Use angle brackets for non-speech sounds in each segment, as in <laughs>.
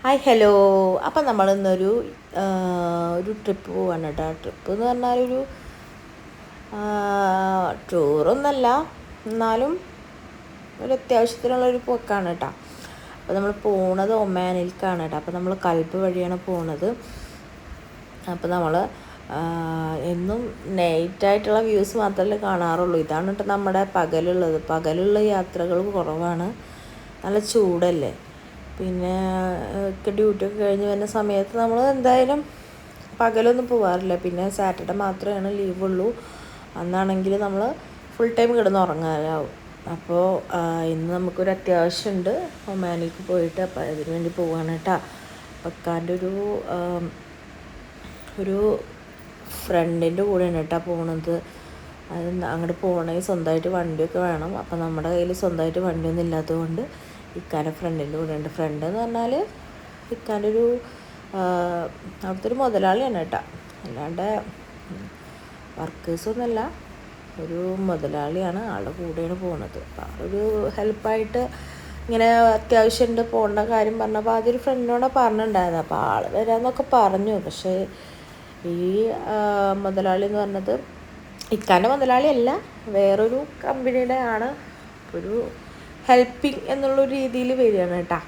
Hi hello അപ്പം നമ്മൾ ഇന്നൊരു ഒരു ട്രിപ്പ് പോവാണ് കേട്ടോ ട്രിപ്പ് എന്ന് പറഞ്ഞാൽ ഒരു ടൂറൊന്നല്ല. എന്നാലും ഒരു അത്യാവശ്യത്തിനുള്ളൊരു പോക്കാണ് കേട്ടോ അപ്പോൾ നമ്മൾ പോണത് ഒമാനിൽക്കാണ് കേട്ടോ അപ്പോൾ നമ്മൾ കൽപ്പ് വഴിയാണ് പോണത്. അപ്പോൾ നമ്മൾ എന്നും നൈറ്റായിട്ടുള്ള വ്യൂസ് മാത്രമല്ലേ കാണാറുള്ളൂ. ഇതാണ് കേട്ടോ നമ്മുടെ പകലുള്ളത്. പകലുള്ള യാത്രകൾ കുറവാണ്. നല്ല ചൂടല്ലേ? പിന്നെ ഡ്യൂട്ടിയൊക്കെ കഴിഞ്ഞ് വരുന്ന സമയത്ത് നമ്മൾ എന്തായാലും പകലൊന്നും പോകാറില്ല പിന്നെ സാറ്റർഡേ മാത്രമേ ലീവുള്ളൂ അന്നാണെങ്കിൽ നമ്മൾ ഫുൾ ടൈം കിടന്ന് ഉറങ്ങാനാവും. അപ്പോൾ ഇന്ന് നമുക്കൊരു അത്യാവശ്യമുണ്ട്. ഒമാനിലേക്ക് പോയിട്ട് അപ്പോൾ അതിന് വേണ്ടി പോവാണ് കേട്ടോ. പക്കാന്റെ ഒരു ഒരു ഫ്രണ്ടിന്റെ കൂടെയാണ് കേട്ടോ പോണത്. അത് അങ്ങോട്ട് പോകണമെങ്കിൽ സ്വന്തമായിട്ട് വണ്ടിയൊക്കെ വേണം. അപ്പം നമ്മുടെ കയ്യിൽ സ്വന്തമായിട്ട് വണ്ടിയൊന്നും ഇല്ലാത്തതുകൊണ്ട് ഇക്കാന്റെ ഫ്രണ്ടിന്റെ കൂടെ ഉണ്ട്. ഫ്രണ്ട് എന്ന് പറഞ്ഞാൽ ഇക്കാന്റെ ഒരു അവിടുത്തെ ഒരു മുതലാളിയാണ് കേട്ടോ. അല്ലാണ്ട് വർക്കേഴ്സൊന്നുമല്ല ഒരു മുതലാളിയാണ് ആളുടെ കൂടെയാണ് പോണത്. അപ്പം ആളൊരു ഹെൽപ്പായിട്ട് ഇങ്ങനെ അത്യാവശ്യമുണ്ട് പോകേണ്ട കാര്യം പറഞ്ഞപ്പോൾ ആദ്യം ഒരു ഫ്രണ്ടിനോട് പറഞ്ഞിട്ടുണ്ടായിരുന്നു. അപ്പോൾ ആൾ വരാമെന്നൊക്കെ പറഞ്ഞു. പക്ഷേ ഈ മുതലാളി എന്ന് പറഞ്ഞത് ഇക്കാന്റെ മുതലാളിയല്ല വേറൊരു കമ്പനിയുടെ ആണ് ഒരു ഹെൽപ്പിംഗ് എന്നുള്ള രീതിയിൽ വരികയാണ് കേട്ടോ.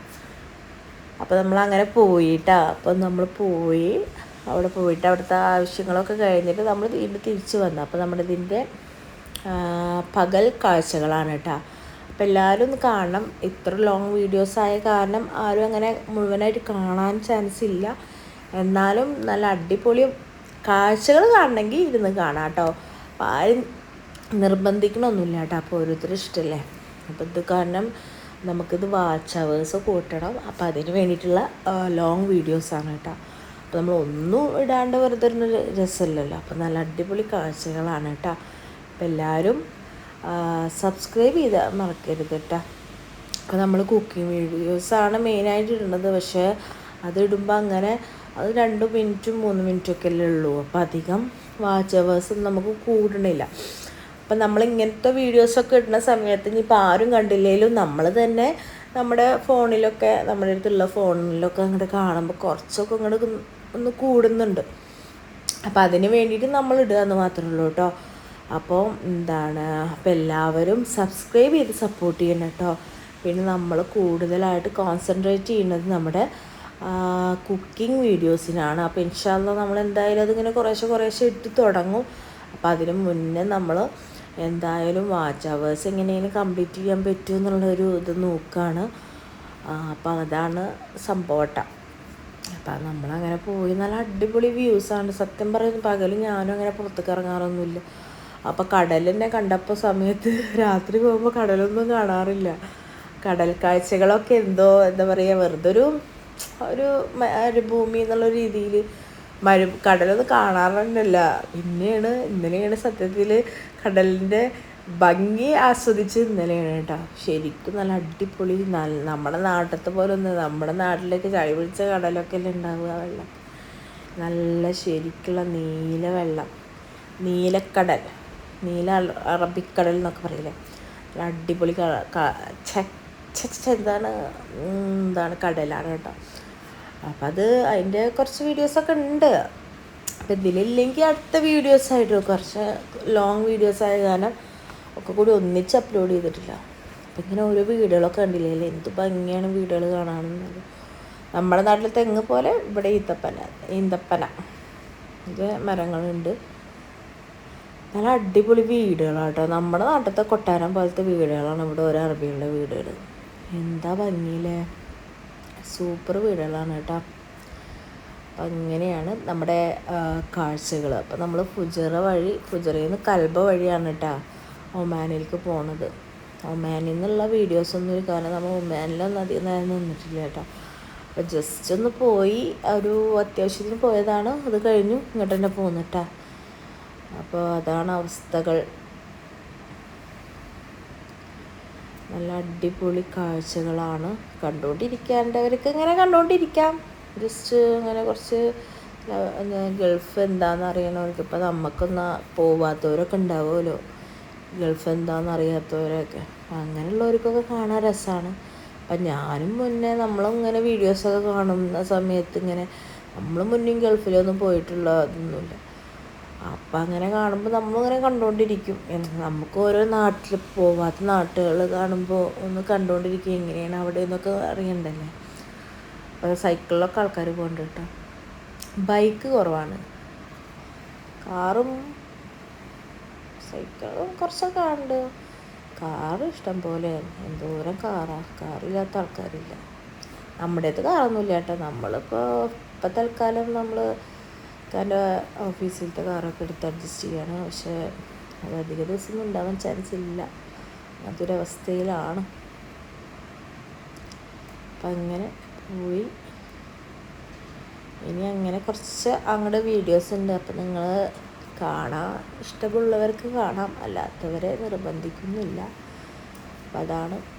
അപ്പോൾ നമ്മൾ അങ്ങനെ പോയിട്ടാ. അപ്പം നമ്മൾ പോയി അവിടെ പോയിട്ട് അവിടുത്തെ ആവശ്യങ്ങളൊക്കെ കഴിഞ്ഞിട്ട് നമ്മൾ വീണ്ടും തിരിച്ചു വന്നു. അപ്പോൾ ആ, പകൽ കാഴ്ചകളാണ് കേട്ടോ. അപ്പം എല്ലാവരും ഒന്ന് കാണണം. ഇത്ര ലോങ് വീഡിയോസ് ആയ കാരണം ആരും അങ്ങനെ മുഴുവനായിട്ട് കാണാൻ ചാൻസ് ഇല്ല. എന്നാലും നല്ല അടിപൊളി കാഴ്ചകൾ കാണണമെങ്കിൽ ഇരുന്ന് കാണാം കേട്ടോ. ആരും നിർബന്ധിക്കണമൊന്നുമില്ല കേട്ടോ. അപ്പോൾ ഓരോരുത്തരും ഇഷ്ടമല്ലേ? അപ്പോൾ ഇത് കാരണം നമുക്കിത് വാച്ച് അവേഴ്സ് കൂട്ടണം. അപ്പോൾ അതിന് വേണ്ടിയിട്ടുള്ള ലോങ് വീഡിയോസാണ് കേട്ടോ. അപ്പോൾ നമ്മൾ ഒന്നും ഇടാണ്ട് വെറുതെ ഒരു രസമില്ലല്ലോ അപ്പോൾ നല്ല അടിപൊളി കാഴ്ചകളാണ് കേട്ടോ. അപ്പോൾ എല്ലാവരും സബ്സ്ക്രൈബ് ചെയ്ത് മറക്കരുത് കേട്ടോ. അപ്പോൾ നമ്മൾ കുക്കിംഗ് വീഡിയോസാണ് മെയിനായിട്ട് ഇടുന്നത്. പക്ഷേ അതിടുമ്പോൾ അങ്ങനെ അത് രണ്ട് മിനിറ്റും മൂന്ന് മിനിറ്റും ഒക്കെ അല്ലേ ഉള്ളൂ. അപ്പോൾ അധികം വാച്ച് അവേഴ്സ് നമുക്ക് കൂടണില്ല. അപ്പം നമ്മൾ ഇങ്ങനത്തെ വീഡിയോസൊക്കെ ഇടുന്ന സമയത്ത് ഇനിയിപ്പോൾ ആരും കണ്ടില്ലെങ്കിലും നമ്മൾ തന്നെ നമ്മുടെ ഫോണിലൊക്കെ നമ്മുടെ അടുത്തുള്ള ഫോണിലൊക്കെ അങ്ങോട്ട് കാണുമ്പോൾ കുറച്ചൊക്കെ അങ്ങോട്ട് ഒന്ന് കൂടുന്നുണ്ട്. അപ്പോൾ അതിന് വേണ്ടിയിട്ട് നമ്മൾ ഇടുക എന്ന് മാത്രമേ ഉള്ളൂ കേട്ടോ അപ്പോൾ എന്താണ് അപ്പോൾ എല്ലാവരും സബ്സ്ക്രൈബ് ചെയ്ത് സപ്പോർട്ട് ചെയ്യണം കേട്ടോ പിന്നെ നമ്മൾ കൂടുതലായിട്ട് കോൺസെൻട്രേറ്റ് ചെയ്യുന്നത് നമ്മുടെ കുക്കിംഗ് വീഡിയോസിനാണ് അപ്പോൾ ഇൻഷാല്ല നമ്മൾ എന്തായാലും അതിങ്ങനെ കുറേശ്ശെ കുറേശ്ശെ ഇട്ട് തുടങ്ങും. അപ്പോൾ അതിന് മുന്നേ നമ്മൾ എന്തായാലും വാച്ച് അവേഴ്സ് എങ്ങനെയെങ്കിലും കംപ്ലീറ്റ് ചെയ്യാൻ പറ്റും എന്നുള്ളൊരു ഇത് നോക്കുകയാണ് അപ്പോൾ അതാണ് സംഭവട്ട. അപ്പം നമ്മളങ്ങനെ പോയി നല്ല അടിപൊളി വ്യൂസാണ് സത്യം പറയുന്നത് പകൽ ഞാനും അങ്ങനെ പുറത്തേക്ക് ഇറങ്ങാറൊന്നുമില്ല. അപ്പോൾ കടലിനെ കണ്ടപ്പോൾ സമയത്ത് <laughs> രാത്രി പോകുമ്പോൾ കടലൊന്നും കാണാറില്ല. കടൽ കാഴ്ചകളൊക്കെ എന്തോ എന്താ പറയുക വെറുതെ ഒരു ഒരു ഭൂമി എന്നുള്ള രീതിയിൽ മഴ കടലൊന്നും കാണാറുണ്ടല്ല. പിന്നെയാണ് ഇന്നലെയാണ് സത്യത്തിൽ കടലിന്റെ ഭംഗി ആസ്വദിച്ച് ഇന്നലെയാണ് കേട്ടോ. ശരിക്കും നല്ല അടിപൊളി നല്ല നമ്മുടെ നാട്ടിലത്തെ പോലെ ഒന്ന് നമ്മുടെ നാട്ടിലേക്ക് ചളി പിടിച്ച കടലൊക്കെ അല്ലേ ഉണ്ടാവുക വെള്ളം. നല്ല ശരിക്കുള്ള നീല വെള്ളം. നീലക്കടൽ നീല അറ- അറബിക്കടൽ എന്നൊക്കെ പറയില്ലേ? നല്ല അടിപൊളി എന്താണ് എന്താണ് കടലാണ് കേട്ടോ. അപ്പം അത് അതിന്റെ കുറച്ച് വീഡിയോസൊക്കെ ഉണ്ട്. അപ്പം ഇതിലില്ലെങ്കിൽ അടുത്ത വീഡിയോസ് ആയിട്ട് കുറച്ച് ലോങ് വീഡിയോസ് ആയ കാരണം ഒക്കെ കൂടി ഒന്നിച്ച് അപ്ലോഡ് ചെയ്തിട്ടില്ല. അപ്പം ഇങ്ങനെ ഓരോ വീഡിയോകളൊക്കെ കണ്ടില്ലേ? എന്ത് ഭംഗിയാണ് വീഡിയോകൾ കാണാനെന്നത് നമ്മുടെ നാട്ടിലെ തെങ്ങ് പോലെ ഇവിടെ ഈത്തപ്പന ഈന്തപ്പന. ഇത് മരങ്ങളുണ്ട്. നല്ല അടിപൊളി വീടുകളാണ് കേട്ടോ നമ്മുടെ നാട്ടിലത്തെ കൊട്ടാരം പോലത്തെ വീടുകളാണ് ഇവിടെ ഓരോ അറബികളുടെ വീടുകൾ എന്താ ഭംഗിയില്ലേ? സൂപ്പർ വീടുകളാണ് കേട്ടോ. അപ്പം അങ്ങനെയാണ് നമ്മുടെ കാഴ്ചകൾ അപ്പം നമ്മൾ ഫുജറ വഴി ഫുജറയിൽ നിന്ന് കൽബ വഴിയാണ് കേട്ടോ ഒമാനിലേക്ക് പോണത്. ഒമാനിൽ നിന്നുള്ള വീഡിയോസൊന്നും ഒരു കാരണം നമ്മൾ ഒമാനിലൊന്നും അധികം നേരം നിന്നിട്ടില്ല കേട്ടോ. അപ്പോൾ ജസ്റ്റ് ഒന്ന് പോയി ഒരു അത്യാവശ്യത്തിന് പോയതാണ്. അത് കഴിഞ്ഞു ഇങ്ങോട്ട് തന്നെ പോന്നിട്ടാ അപ്പോൾ അതാണ് അവസ്ഥകൾ. നല്ല അടിപൊളി കാഴ്ചകളാണ് കണ്ടുകൊണ്ടിരിക്കേണ്ടവർക്ക് ഇങ്ങനെ കണ്ടുകൊണ്ടിരിക്കാം ജസ്റ്റ് അങ്ങനെ കുറച്ച് ഗൾഫ് എന്താണെന്ന് അറിയണവർക്ക് ഇപ്പം നമുക്കൊന്നും പോവാത്തവരൊക്കെ ഉണ്ടാവുമല്ലോ. ഗൾഫ് എന്താണെന്ന് അറിയാത്തവരൊക്കെ. അങ്ങനെയുള്ളവർക്കൊക്കെ കാണാൻ രസമാണ് അപ്പം ഞാനും മുന്നേ നമ്മളിങ്ങനെ വീഡിയോസൊക്കെ കാണുന്ന സമയത്ത് ഇങ്ങനെ നമ്മൾ മുന്നേ ഗൾഫിലൊന്നും പോയിട്ടുള്ള ഇതൊന്നുമില്ല. അപ്പം അങ്ങനെ കാണുമ്പോൾ നമ്മളിങ്ങനെ കണ്ടുകൊണ്ടിരിക്കും നമുക്ക് ഓരോ നാട്ടിൽ പോവാത്ത നാട്ടുകൾ കാണുമ്പോൾ ഒന്ന് കണ്ടുകൊണ്ടിരിക്കുക എങ്ങനെയാണ് അവിടെ എന്നൊക്കെ അറിയണ്ടല്ലേ? അപ്പോൾ സൈക്കിളിലൊക്കെ ആൾക്കാർ പോകുന്നുണ്ട് കേട്ടോ. ബൈക്ക് കുറവാണ്. കാറും സൈക്കിളും കുറച്ചൊക്കെ ഉണ്ട്. കാറ് ഇഷ്ടം പോലെ എന്തോരം കാറാണ് കാറില്ലാത്ത ആൾക്കാരില്ല. നമ്മുടേത് കാറൊന്നുമില്ല കേട്ടോ. നമ്മളിപ്പോൾ ഇപ്പം തൽക്കാലം നമ്മൾ എന്റെ ഓഫീസിലത്തെ കാറൊക്കെ എടുത്ത് അഡ്ജസ്റ്റ് ചെയ്യാണ്. പക്ഷേ അത് അധിക ദിവസം ഉണ്ടാവാൻ ചാൻസ് ഇല്ല. അതൊരവസ്ഥയിലാണ്. അപ്പം അങ്ങനെ പോയി. ഇനി അങ്ങനെ കുറച്ച് അങ്ങോട്ട് വീഡിയോസ് ഉണ്ട്. അപ്പം നിങ്ങൾ കാണാൻ ഇഷ്ടമുള്ളവർക്ക് കാണാം. അല്ലാത്തവരെ നിർബന്ധിക്കുന്നില്ല. അപ്പം അതാണ്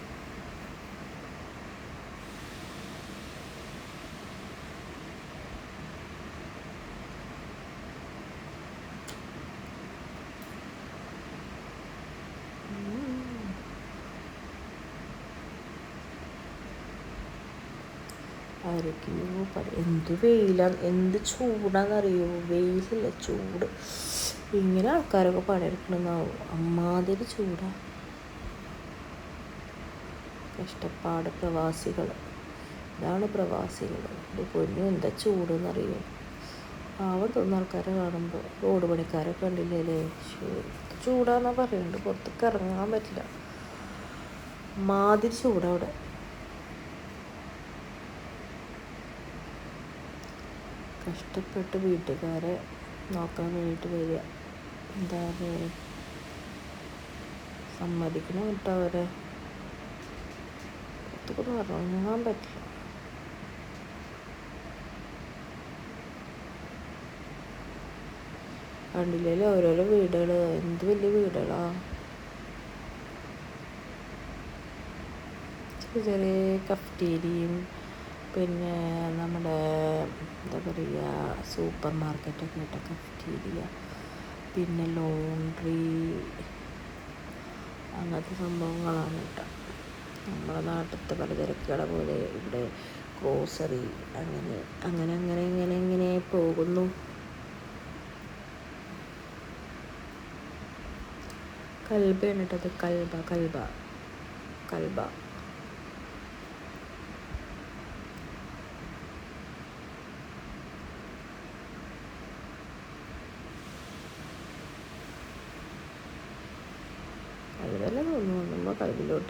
ആരൊക്കെയോ പറയും. എന്ത് വെയിലാണ്? എന്ത് ചൂടാണെന്നറിയോ? വെയിലല്ല ചൂട്. ഇങ്ങനെ ആൾക്കാരൊക്കെ പണിയെടുക്കണമെന്നാവും അമ്മാതിരി ചൂടാ. കഷ്ടപ്പാട് പ്രവാസികൾ ഇതാണ് പ്രവാസികൾ ഇത് പൊന്നു എന്താ ചൂടെന്നറിയോ? പാവം തോന്നുന്ന ആൾക്കാരെ കാണുമ്പോൾ റോഡ് പണിക്കാരൊക്കെ കണ്ടില്ലേ ചൂടാന്നാ പറയുന്നുണ്ട് പുറത്തേക്ക് ഇറങ്ങാൻ പറ്റില്ല. മാതിരി ചൂടവിടെ. കഷ്ടപ്പെട്ട് വീട്ടുകാരെ നോക്കാൻ വേണ്ടിയിട്ട് വരിക. എന്താ പറയുക സമ്മതിക്കണം കേട്ടോ അവരെ പുറത്തേക്കൊന്നും ഇറങ്ങാൻ പറ്റില്ല. കണ്ടില്ലേ ഓരോരോ വീടുകൾ എന്ത് വലിയ വീടുകളാ? ചെറിയ ചെറിയ കഫ്റ്റീരിയും പിന്നെ നമ്മുടെ എന്താ പറയുക സൂപ്പർ മാർക്കറ്റൊക്കെ ആയിട്ട് ചെയ്യുക പിന്നെ ലോണ്ട്രി അങ്ങനത്തെ സംഭവങ്ങളാണ് കേട്ടോ. നമ്മുടെ നാട്ടിലത്തെ കട പോലെ ഇവിടെ ഗ്രോസറി അങ്ങനെ അങ്ങനെ അങ്ങനെ ഇങ്ങനെ ഇങ്ങനെ പോകുന്നു. കൽബയാണ് കേട്ടത് കൽബ കൽബ കൽബ.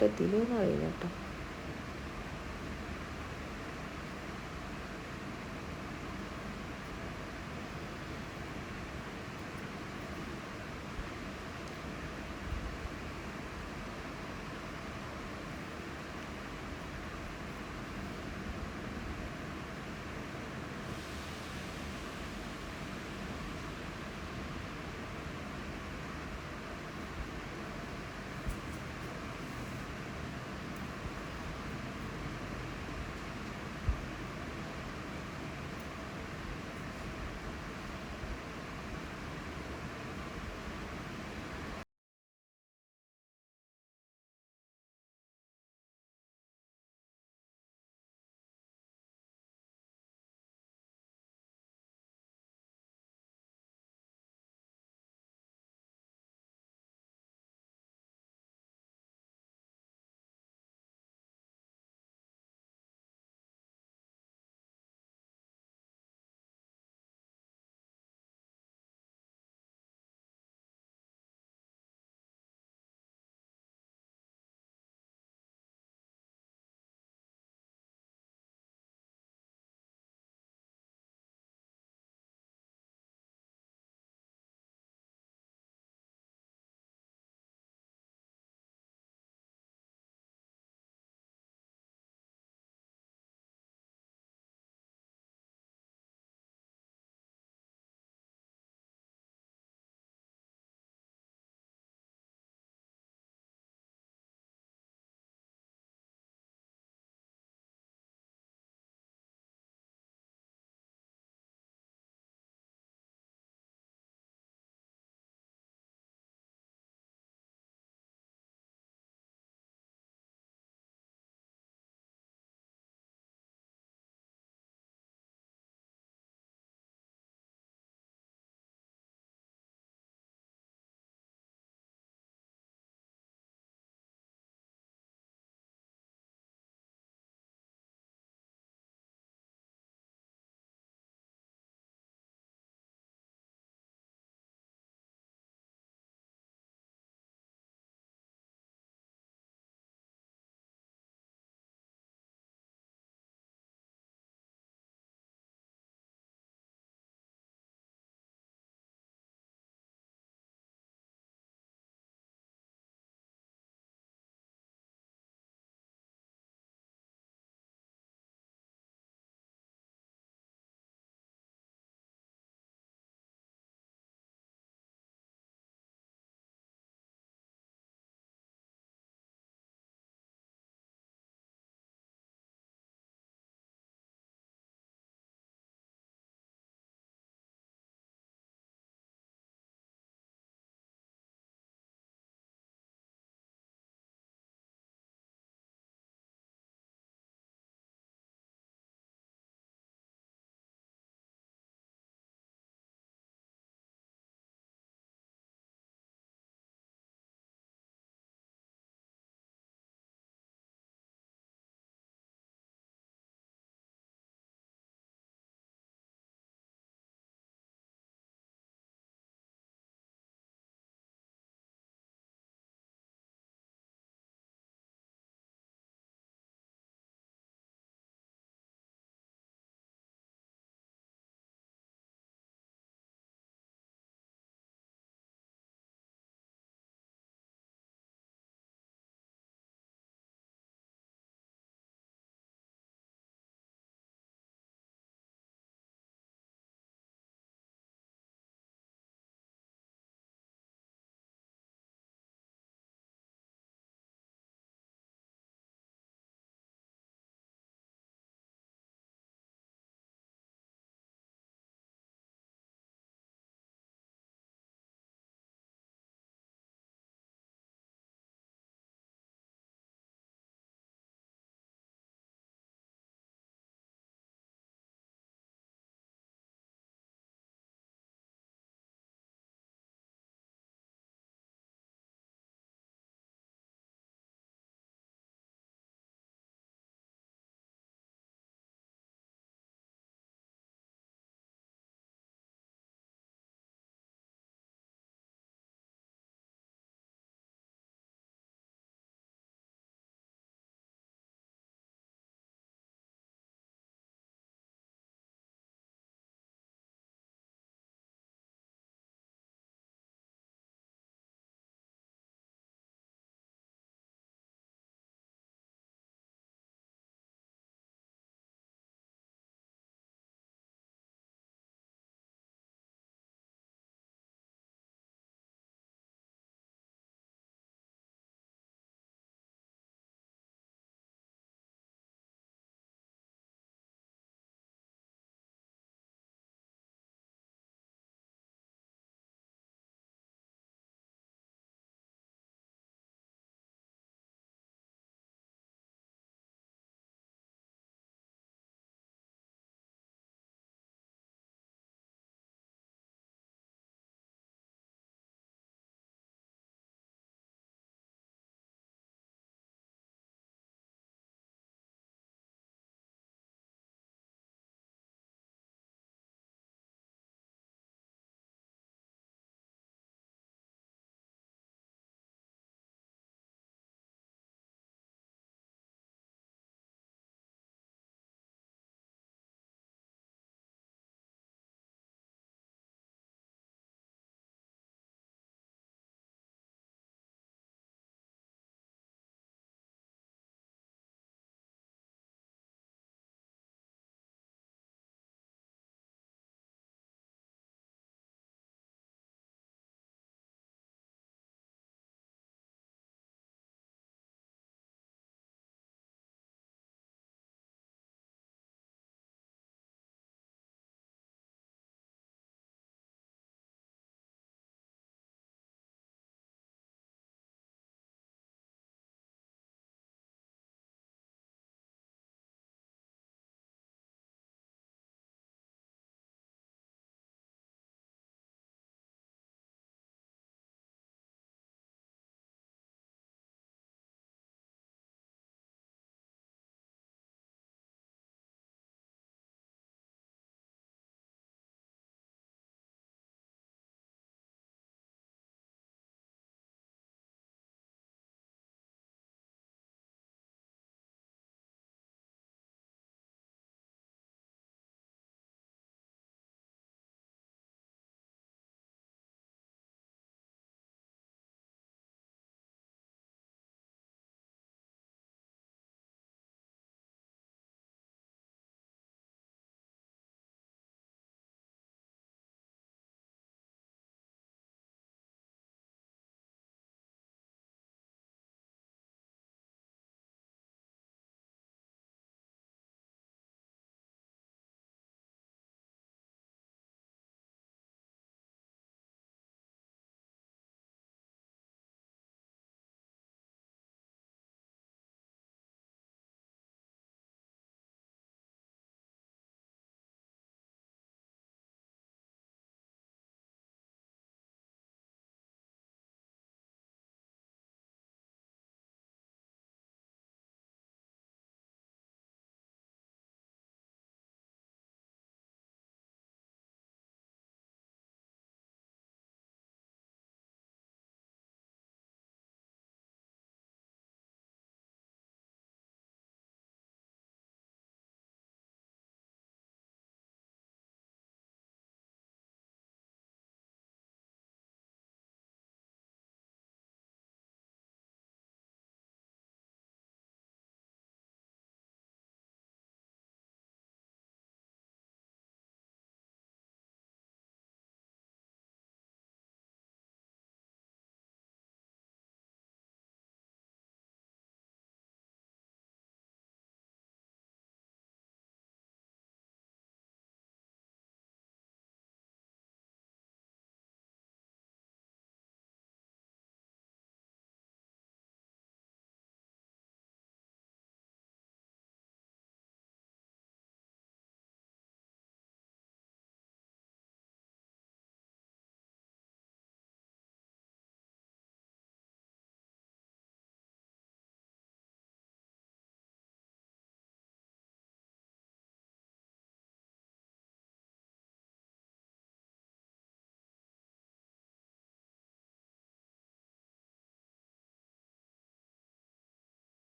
കൽബല്ല തോന്നുന്നു നമ്മൾ കൽബിലോട്ട് എത്തിയില്ലെന്ന് അറിയില്ല കേട്ടോ